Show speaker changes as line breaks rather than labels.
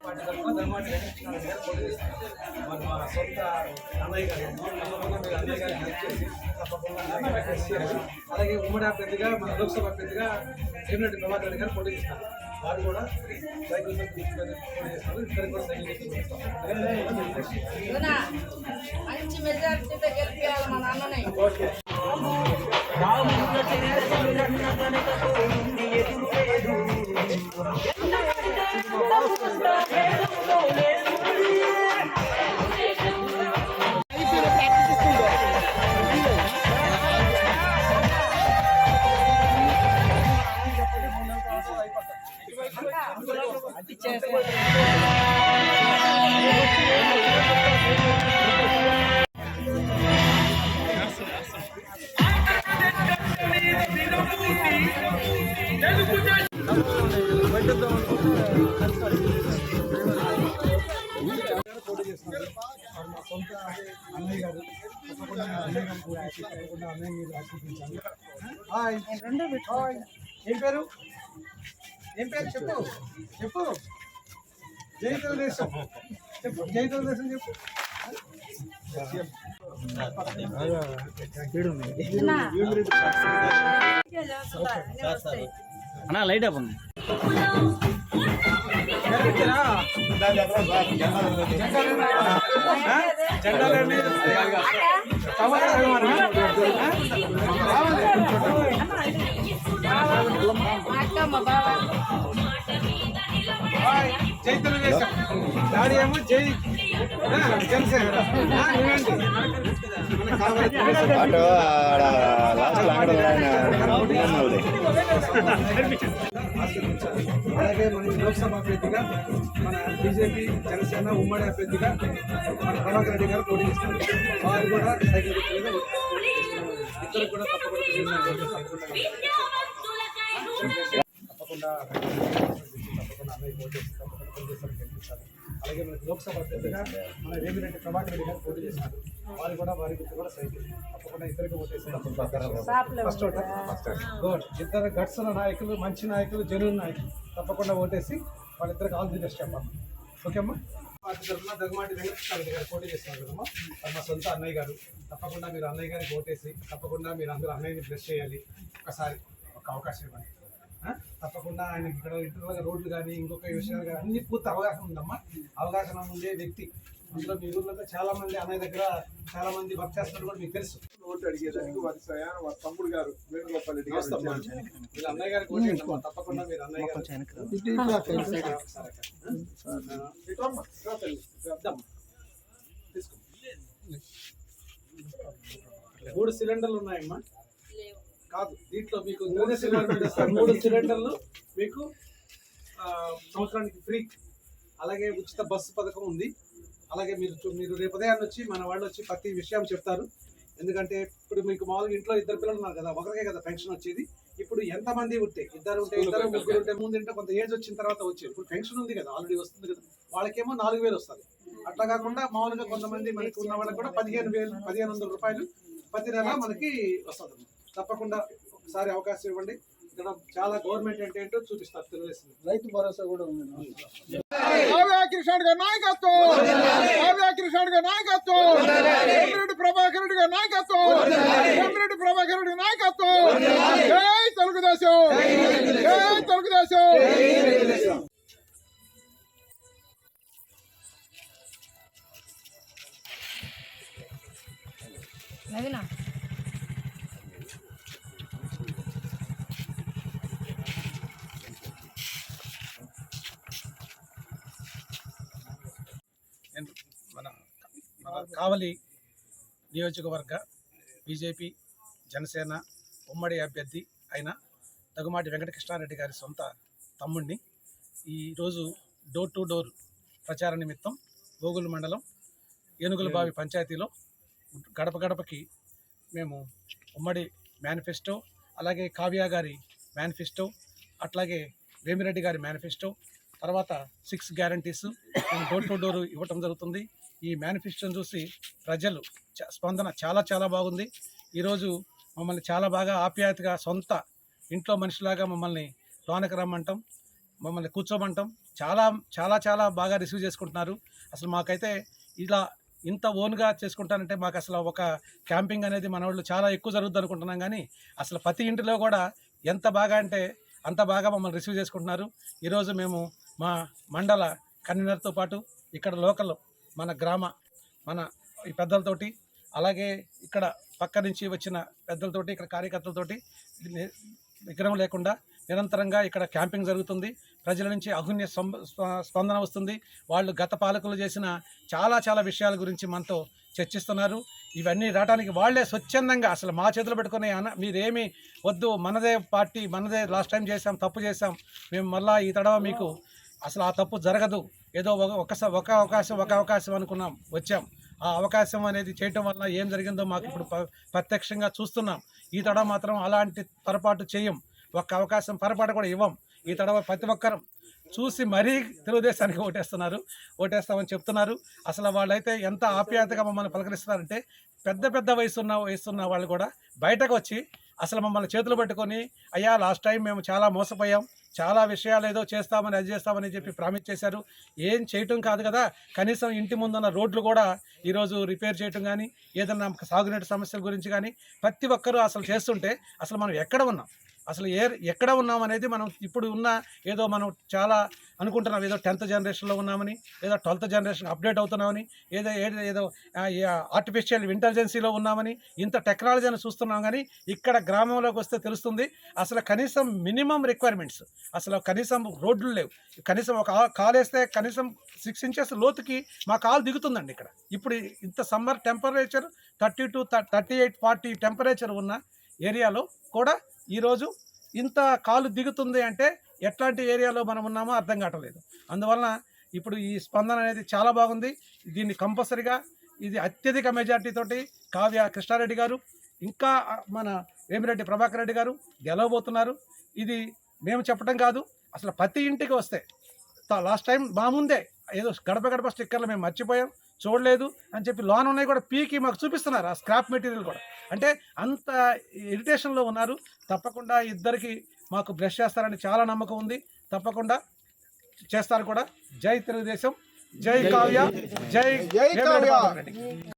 వాటి తరఫున ధర్మాటి వెంకటకృష్ణ గారు పోటీ చేస్తారు మరి మా సొంత అన్నయ్య గారు అన్నయ్య గారికి హెల్ప్ చేసి అలాగే ఉమ్మడి అభ్యర్థిగా మన లోక్సభ అభ్యర్థిగా ఏమిరెడ్డి ప్రభాకర్ రెడ్డి గారు పోటీ చేస్తారు. వారు కూడా సైకిల్ తీసుకొని పోటీ చేస్తారు. కూడా సైకిల్ తీసుకొని?
మంచి మెజార్టీతో గెలిపించాలి మా నాన్నని.
అన్నయ్య గారు. తప్పకుండా అన్నయ్య గారు పోటీ చేసి తప్పకుండా అన్నయ్య మీరు ఆశీర్వదించాలి. హాయ్ హాయ్ ఏం పేరు? ఏం పేరు? చెప్పు. చెప్పు. జై తెలుగుదేశం చెప్పు. జై తెలుగుదేశం చెప్పు.
అన్నా లైట్
మా బావ
జై తెలుగుదేశం దాడి ఏమో జై జనసేన
ఆడ లాస్ట్
ఆశీర్వించాలి అలాగే మన లోక్సభ అభ్యర్థిగా మన బీజేపీ జనసేన ఉమ్మడి అభ్యర్థిగా మన ప్రభాకర్ రెడ్డి గారు పోటీ చేస్తారు. వారు కూడా సైకిల్ గుర్తులుగా ఇద్దరు కూడా తప్పకుండా తప్పకుండా తప్పకుండా అన్నయ్య పోటీ తప్పకుండా తెలుగుదేశం గెలిపించాలి అలాగే మన లోక్సభ అభ్యర్థిగా మన వేమిరెడ్డి ప్రభాకర్ రెడ్డి గారు పోటీ చేస్తున్నారు వారు కూడా వారి గుర్తు కూడా సైకిల్. తప్పకుండా ఇద్దరికి ఓటేసి ఫస్ట్ గుడ్ ఇద్దరు గట్స్ నాయకులు మంచి నాయకులు జనున్ నాయకులు తప్పకుండా ఓటేసి వాళ్ళిద్దరికి ఆల్ ది బెస్ట్ చెప్పాలి. ఓకే అమ్మా? పార్టీ తరఫున దగ్గమాటి వెంకటకృష్ణ గారు పోటీ చేస్తున్నారు కదమ్మా. మా సొంత అన్నయ్య గారు. తప్పకుండా మీరు అన్నయ్య గారికి ఓటేసి తప్పకుండా మీరు అందరూ అన్నయ్యని బ్లెస్ చేయాలి. ఒకసారి ఒక అవకాశం ఇవ్వండి? తప్పకుండా ఆయన ఇక్కడ ఇంటర్నల్గా రోడ్లు కానీ ఇంకొక విషయాలు కానీ అన్ని పూర్తి అవగాహన ఉందమ్మా. అవగాహన ఉండే వ్యక్తి. అందులో మీ ఊర్లో చాలా మంది అన్నయ్య దగ్గర చాలా మంది వర్క్ చేస్తున్నారు కూడా మీకు తెలుసు.
ఓటు అడిగేదానికి వారి స్వయాన వారి తమ్ముడు గారు వేణుగోపాల్ రెడ్డి గారు.
వీళ్ళ అన్నయ్య గారికి ఓటు. తప్పకుండా మీరు అన్నయ్య గారు మూడు సిలిండర్లు ఉన్నాయమ్మా. కాదు. దీంట్లో మీకు మూడు ఇస్తారు. మూడు సిలిండర్లు మీకు సంవత్సరానికి ఫ్రీ. అలాగే ఉచిత బస్సు పథకం ఉంది. అలాగే మీరు మీరు రేపు ఉదయాన్ని వచ్చి మన వాళ్ళు వచ్చి ప్రతి విషయం చెప్తారు. ఎందుకంటే ఇప్పుడు మీకు మామూలుగా ఇంట్లో ఇద్దరు పిల్లలు ఉన్నారు కదా ఒకరికే కదా పెన్షన్ వచ్చేది. ఇప్పుడు ఎంత మంది ఉంటే ఇద్దరు ఉంటే ఇద్దరు ముగ్గురు ఉంటే ముందు ఉంటే కొంత ఏజ్ వచ్చిన తర్వాత వచ్చేది ఇప్పుడు పెన్షన్ ఉంది కదా ఆల్రెడీ వస్తుంది కదా. వాళ్ళకేమో నాలుగు వేలు వస్తుంది. అట్లా కాకుండా మామూలుగా కొంతమంది మనకి ఉన్న వాళ్ళకి కూడా పదిహేను వేలు పదిహేను వందల రూపాయలు ప్రతి నెల మనకి వస్తుంది తప్పకుండా ఒకసారి అవకాశం ఇవ్వండి. ఇక్కడ చాలా గవర్నమెంట్ అంటే ఏంటో చూపిస్తారు తెలుగుదేశం రైతు భరోసా కూడా ఉంది.
కావ్య కిషోర్ గారి నాయకత్వం. కావ్య కిషోర్ గారి నాయకత్వం. వేమిరెడ్డి ప్రభాకర్ రెడ్డి గారి నాయకత్వం. వేమిరెడ్డి ప్రభాకర్ రెడ్డి నాయకత్వం. జై తెలుగుదేశం. జై తెలుగుదేశం.
నవీనా?
మన మన కావలి నియోజకవర్గ బీజేపీ జనసేన ఉమ్మడి అభ్యర్థి అయిన తగుమాటి వెంకటకృష్ణారెడ్డి గారి సొంత తమ్ముడిని ఈరోజు డోర్ టు డోర్ ప్రచార నిమిత్తం గోగులు మండలం ఏనుగులబావి పంచాయతీలో గడప గడపకి మేము ఉమ్మడి మేనిఫెస్టో అలాగే కావ్య గారి మేనిఫెస్టో అట్లాగే వేమిరెడ్డి గారి మేనిఫెస్టో తర్వాత six guarantees door to door ఇవ్వటం జరుగుతుంది. ఈ మేనిఫెస్టోని చూసి ప్రజలు చ- స్పందన చాలా చాలా బాగుంది. ఈరోజు మమ్మల్ని చాలా బాగా ఆప్యాయతగా సొంత ఇంట్లో మనిషిలాగా మమ్మల్ని లోనకి రమ్మంటాం మమ్మల్ని కూర్చోమంటాం. చాలా చాలా చాలా బాగా రిసీవ్ చేసుకుంటున్నారు. అసలు మాకైతే ఇలా ఇంత ఓన్గా చేసుకుంటానంటే మాకు అసలు ఒక క్యాంపింగ్ అనేది మన వాళ్ళు చాలా ఎక్కువ జరుగుతుంది అనుకుంటున్నాం కానీ అసలు ప్రతి ఇంటిలో కూడా ఎంత బాగా అంటే అంత బాగా మమ్మల్ని రిసీవ్ చేసుకుంటున్నారు. ఈరోజు మేము మా మండల కన్వీనర్తో పాటు ఇక్కడ లోకల్ మన గ్రామ మన ఈ పెద్దలతోటి అలాగే ఇక్కడ పక్క నుంచి వచ్చిన పెద్దలతోటి ఇక్కడ కార్యకర్తలతోటి విగ్రహం లేకుండా నిరంతరంగా ఇక్కడ క్యాంపింగ్ జరుగుతుంది. ప్రజల నుంచి అగుణ్య స్పం- స్పందన వస్తుంది. వాళ్ళు గత పాలకులు చేసిన చాలా చాలా విషయాల గురించి మనతో చర్చిస్తున్నారు. ఇవన్నీ రావడానికి వాళ్ళే స్వచ్ఛందంగా అసలు మా చేతులు పెట్టుకునే అన మీరేమి వద్దు మనదే పార్టీ మనదే లాస్ట్ టైం చేసాం తప్పు చేసాం మేము మళ్ళీ ఈ తడవ మీకు అసలు ఆ తప్పు జరగదు. ఏదో ఒక ఒక అవకాశం ఒక అవకాశం అనుకున్నాం వచ్చాం. ఆ అవకాశం అనేది చేయటం వల్ల ఏం జరిగిందో మాకు ఇప్పుడు ప్రత్యక్షంగా చూస్తున్నాం. ఈ తడవ మాత్రం అలాంటి పొరపాటు చేయం. ఒక్క అవకాశం పొరపాటు కూడా ఇవ్వం. ఈ తడవ ప్రతి ఒక్కరం చూసి మరీ తెలుగుదేశానికి ఓటేస్తున్నారు. ఓటేస్తామని చెప్తున్నారు. అసలు వాళ్ళైతే ఎంత ఆప్యాయతగా మమ్మల్ని పలకరిస్తున్నారంటే పెద్ద పెద్ద వయసు ఉన్న వయసు ఉన్న వాళ్ళు కూడా బయటకు వచ్చి అసలు మమ్మల్ని చేతులు పట్టుకొని అయ్యా లాస్ట్ టైం మేము చాలా మోసపోయాం చాలా విషయాలు ఏదో చేస్తామని అది చేస్తామని చెప్పి ప్రామిస్ చేశారు. ఏం చేయటం కాదు కదా కనీసం ఇంటి ముందున్న రోడ్లు కూడా ఈరోజు రిపేర్ చేయటం కానీ ఏదన్నా సాగునీటి సమస్యల గురించి కానీ ప్రతి ఒక్కరూ అసలు చేస్తుంటే అసలు మనం ఎక్కడ ఉన్నాం? అసలు ఏ ఎక్కడ ఉన్నాం అనేది మనం ఇప్పుడు ఉన్న ఏదో మనం చాలా అనుకుంటున్నాం. ఏదో టెన్త్ జనరేషన్లో ఉన్నామని ఏదో ట్వెల్త్ జనరేషన్ అప్డేట్ అవుతున్నామని ఏదో ఏదో ఏదో ఆర్టిఫిషియల్ ఇంటెలిజెన్సీలో ఉన్నామని ఇంత టెక్నాలజీని చూస్తున్నాం కానీ ఇక్కడ గ్రామంలోకి వస్తే తెలుస్తుంది అసలు కనీసం మినిమం రిక్వైర్మెంట్స్ అసలు కనీసం రోడ్లు లేవు. కనీసం ఒక కాల్ కాలు వేస్తే కనీసం సిక్స్ ఇంచెస్ లోతుకి మా కాలు దిగుతుందండి ఇక్కడ. ఇప్పుడు ఇంత summer temperature thirty two thirty eight forty temperature ఉన్న ఏరియాలో కూడా ఈరోజు ఇంత కాలు దిగుతుంది అంటే ఎట్లాంటి ఏరియాలో మనం ఉన్నామో అర్థం కావట్లేదు. అందువలన ఇప్పుడు ఈ స్పందన అనేది చాలా బాగుంది. దీన్ని కంపల్సరిగా ఇది అత్యధిక మెజార్టీతోటి కావ్య కృష్ణారెడ్డి గారు ఇంకా మన వేమిరెడ్డి ప్రభాకర్ రెడ్డి గారు గెలవబోతున్నారు. ఇది మేము చెప్పడం కాదు. అసలు ప్రతి ఇంటికి వస్తే లాస్ట్ టైం ముందే ఏదో గడప గడప స్టిక్కర్లు మేము మర్చిపోయాం. చూడలేదు అని చెప్పి లోన్ ఉన్నాయి కూడా పీకి మాకు చూపిస్తున్నారు ఆ స్క్రాప్ మెటీరియల్ కూడా. అంటే అంత ఇరిటేషన్లో ఉన్నారు. తప్పకుండా ఇద్దరికి మాకు బ్రష్ చేస్తారని చాలా నమ్మకం ఉంది. తప్పకుండా చేస్తారు కూడా. జై తెలుగుదేశం. జై కావ్య. జై
జై కావ్య.